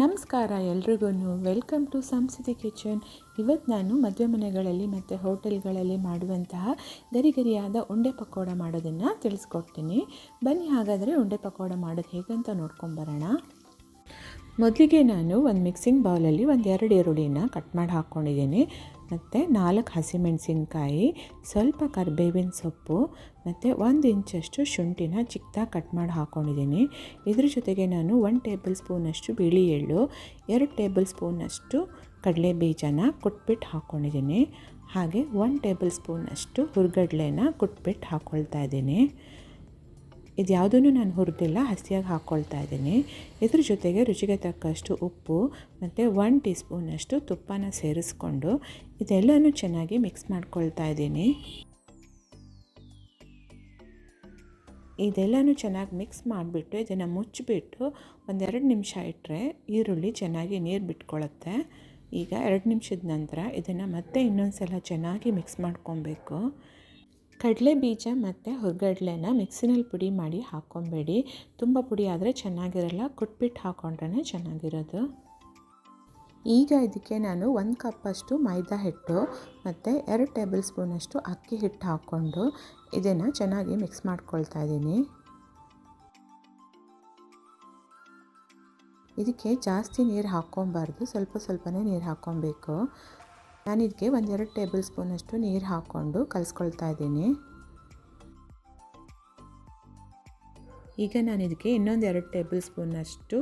ನಮಸ್ಕಾರ ಎಲ್ರಿಗೂ welcome to ಸಂಸ್ಕೃತಿ ಕಿಚನ್. ಇವತ್ತು ನಾನು ಮದುವೆ ಮನೆಗಳಲ್ಲಿ ಮತ್ತು ಹೋಟೆಲ್ಗಳಲ್ಲಿ ಮಾಡುವಂತಹ ಗರಿಗರಿಯಾದ ಉಂಡೆ ಪಕೋಡ ಮಾಡೋದನ್ನು ತಿಳಿಸ್ಕೊಡ್ತೀನಿ. ಬನ್ನಿ, ಹಾಗಾದರೆ ಉಂಡೆ ಪಕೋಡ ಮಾಡೋದು ಹೇಗಂತ ನೋಡ್ಕೊಂಬರೋಣ ಮೊದಲಿಗೆ ನಾನು ಒಂದು ಮಿಕ್ಸಿಂಗ್ ಬೌಲಲ್ಲಿ ಒಂದು ಎರಡು ಈರುಳ್ಳಿನ ಕಟ್ ಮಾಡಿ ಹಾಕ್ಕೊಂಡಿದ್ದೀನಿ. ಮತ್ತು ನಾಲ್ಕು ಹಸಿಮೆಣಸಿನ್ಕಾಯಿ, ಸ್ವಲ್ಪ ಕರಿಬೇವಿನ ಸೊಪ್ಪು, ಮತ್ತು ಒಂದು ಇಂಚಷ್ಟು ಶುಂಠಿನ ಚಿಕ್ಕದಾಗಿ ಕಟ್ ಮಾಡಿ ಹಾಕ್ಕೊಂಡಿದ್ದೀನಿ. ಇದ್ರ ಜೊತೆಗೆ ನಾನು ಒನ್ ಟೇಬಲ್ ಸ್ಪೂನಷ್ಟು ಬಿಳಿ ಎಳ್ಳು, ಎರಡು ಟೇಬಲ್ ಸ್ಪೂನಷ್ಟು ಕಡಲೆ ಬೀಜನ ಕುಟ್ಬಿಟ್ಟು ಹಾಕ್ಕೊಂಡಿದ್ದೀನಿ. ಹಾಗೆ ಒನ್ ಟೇಬಲ್ ಸ್ಪೂನಷ್ಟು ಹುರ್ಗಡ್ಲೆನ ಕುಟ್ಬಿಟ್ಟು ಹಾಕ್ಕೊಳ್ತಾ ಇದ್ದೀನಿ. ಇದು ಯಾವುದನ್ನು ನಾನು ಹುರಿದಿಲ್ಲ, ಹಸಿಯಾಗಿ ಹಾಕ್ಕೊಳ್ತಾ ಇದ್ದೀನಿ. ಇದ್ರ ಜೊತೆಗೆ ರುಚಿಗೆ ತಕ್ಕಷ್ಟು ಉಪ್ಪು ಮತ್ತು ಒನ್ ಟೀ ಸ್ಪೂನಷ್ಟು ತುಪ್ಪನ ಸೇರಿಸ್ಕೊಂಡು ಇದೆಲ್ಲನೂ ಚೆನ್ನಾಗಿ ಮಿಕ್ಸ್ ಮಾಡ್ಕೊಳ್ತಾ ಇದ್ದೀನಿ. ಇದೆಲ್ಲನೂ ಚೆನ್ನಾಗಿ ಮಿಕ್ಸ್ ಮಾಡಿಬಿಟ್ಟು ಇದನ್ನು ಮುಚ್ಚಿಬಿಟ್ಟು ಒಂದೆರಡು ನಿಮಿಷ ಇಟ್ಟರೆ ಈರುಳ್ಳಿ ಚೆನ್ನಾಗಿ ನೀರು ಬಿಟ್ಕೊಳ್ಳುತ್ತೆ ಈಗ ಎರಡು ನಿಮಿಷದ ನಂತರ ಇದನ್ನು ಮತ್ತೆ ಇನ್ನೊಂದು ಸಲ ಚೆನ್ನಾಗಿ ಮಿಕ್ಸ್ ಮಾಡ್ಕೊಬೇಕು. ಕಡಲೆ ಬೀಜ ಮತ್ತು ಹುರ್ಗಡ್ಲೆನ ಮಿಕ್ಸಿನಲ್ಲಿ ಪುಡಿ ಮಾಡಿ ಹಾಕ್ಕೊಬೇಡಿ. ತುಂಬ ಪುಡಿ ಆದರೆ ಚೆನ್ನಾಗಿರಲ್ಲ. ಕುಟ್ಬಿಟ್ಟು ಹಾಕ್ಕೊಂಡ್ರೆ ಚೆನ್ನಾಗಿರೋದು. ಈಗ ಇದಕ್ಕೆ ನಾನು ಒಂದು ಕಪ್ಪಷ್ಟು ಮೈದಾ ಹಿಟ್ಟು ಮತ್ತು ಎರಡು ಟೇಬಲ್ ಸ್ಪೂನಷ್ಟು ಅಕ್ಕಿ ಹಿಟ್ಟು ಹಾಕ್ಕೊಂಡು ಇದನ್ನು ಚೆನ್ನಾಗಿ ಮಿಕ್ಸ್ ಮಾಡ್ಕೊಳ್ತಾ ಇದ್ದೀನಿ. ಇದಕ್ಕೆ ಜಾಸ್ತಿ ನೀರು ಹಾಕ್ಕೊಬಾರ್ದು. ಸ್ವಲ್ಪ ಸ್ವಲ್ಪನೇ ನೀರು ಹಾಕ್ಕೊಬೇಕು. ನಾನು ಇದಕ್ಕೆ ಒಂದೆರಡು ಟೇಬಲ್ ಸ್ಪೂನಷ್ಟು ನೀರು ಹಾಕ್ಕೊಂಡು ಕಲಿಸ್ಕೊಳ್ತಾ ಇದ್ದೀನಿ. ಈಗ ನಾನು ಇದಕ್ಕೆ ಇನ್ನೊಂದು ಎರಡು ಟೇಬಲ್ ಸ್ಪೂನಷ್ಟು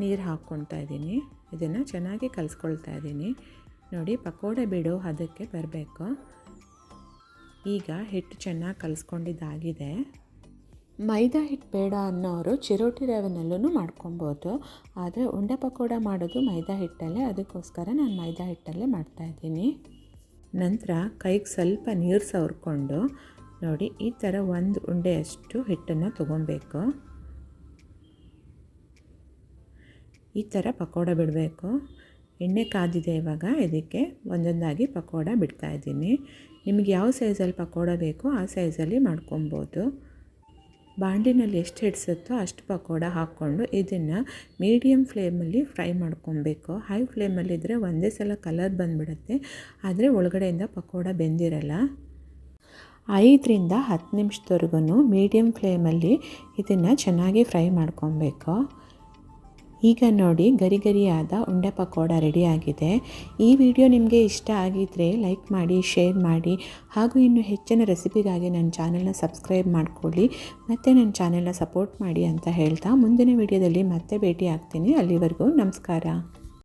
ನೀರು ಹಾಕ್ಕೊಳ್ತಾ ಇದ್ದೀನಿ. ಇದನ್ನು ಚೆನ್ನಾಗಿ ಕಲಿಸ್ಕೊಳ್ತಾ ಇದ್ದೀನಿ. ನೋಡಿ, ಪಕೋಡೆ ಬಿಡು, ಅದಕ್ಕೆ ಬರಬೇಕು. ಈಗ ಹಿಟ್ಟು ಚೆನ್ನಾಗಿ ಕಲಿಸ್ಕೊಂಡಿದ್ದಾಗಿದೆ. ಮೈದಾ ಹಿಟ್ಟು ಬೇಡ ಅನ್ನೋರು ಚಿರೋಟಿ ರವೆನಲ್ಲೂ ಮಾಡ್ಕೊಬೋದು. ಆದರೆ ಉಂಡೆ ಪಕೋಡ ಮಾಡೋದು ಮೈದಾ ಹಿಟ್ಟಲ್ಲೇ, ಅದಕ್ಕೋಸ್ಕರ ನಾನು ಮೈದಾ ಹಿಟ್ಟಲ್ಲೇ ಮಾಡ್ತಾಯಿದ್ದೀನಿ ನಂತರ ಕೈಗೆ ಸ್ವಲ್ಪ ನೀರು ಸವರ್ಕೊಂಡು, ನೋಡಿ ಈ ಥರ ಒಂದು ಉಂಡೆಯಷ್ಟು ಹಿಟ್ಟನ್ನು ತೊಗೊಬೇಕು. ಈ ಥರ ಪಕೋಡ ಬಿಡಬೇಕು. ಎಣ್ಣೆ ಕಾದಿದೆ ಇವಾಗ, ಇದಕ್ಕೆ ಒಂದೊಂದಾಗಿ ಪಕೋಡ ಬಿಡ್ತಾಯಿದ್ದೀನಿ ನಿಮಗೆ ಯಾವ ಸೈಜಲ್ಲಿ ಪಕೋಡ ಬೇಕೋ ಆ ಸೈಜಲ್ಲಿ ಮಾಡ್ಕೊಬೋದು. ಬಾಂಡಿನಲ್ಲಿ ಎಷ್ಟು ಹಿಡಿಸುತ್ತೋ ಅಷ್ಟು ಪಕೋಡ ಹಾಕ್ಕೊಂಡು ಇದನ್ನು ಮೀಡಿಯಮ್ ಫ್ಲೇಮಲ್ಲಿ ಫ್ರೈ ಮಾಡ್ಕೊಬೇಕು. ಹೈ ಫ್ಲೇಮಲ್ಲಿದ್ದರೆ ಒಂದೇ ಸಲ ಕಲರ್ ಬಂದುಬಿಡುತ್ತೆ. ಆದರೆ ಒಳಗಡೆಯಿಂದ ಪಕೋಡ ಬೆಂದಿರಲ್ಲ. ಐದರಿಂದ ಹತ್ತು ನಿಮಿಷದವರೆಗೂ ಮೀಡಿಯಮ್ ಫ್ಲೇಮಲ್ಲಿ ಇದನ್ನು ಚೆನ್ನಾಗಿ ಫ್ರೈ ಮಾಡ್ಕೊಬೇಕು. ಈಗ ನೋಡಿ ಗರಿ ಗರಿಯಾದ ಉಂಡೆ ಪಕೋಡ ರೆಡಿಯಾಗಿದೆ. ಈ ವಿಡಿಯೋ ನಿಮಗೆ ಇಷ್ಟ ಆಗಿದ್ದರೆ ಲೈಕ್ ಮಾಡಿ, ಶೇರ್ ಮಾಡಿ, ಹಾಗೂ ಇನ್ನು ಹೆಚ್ಚಿನ ರೆಸಿಪಿಗಾಗಿ ನನ್ನ ಚಾನಲ್ನ ಸಬ್ಸ್ಕ್ರೈಬ್ ಮಾಡಿಕೊಳ್ಳಿ. ಮತ್ತು ನನ್ನ ಚಾನಲ್ನ ಸಪೋರ್ಟ್ ಮಾಡಿ ಅಂತ ಹೇಳ್ತಾ ಮುಂದಿನ ವಿಡಿಯೋದಲ್ಲಿ ಮತ್ತೆ ಭೇಟಿ ಆಗ್ತೀನಿ ಅಲ್ಲಿವರೆಗೂ ನಮಸ್ಕಾರ.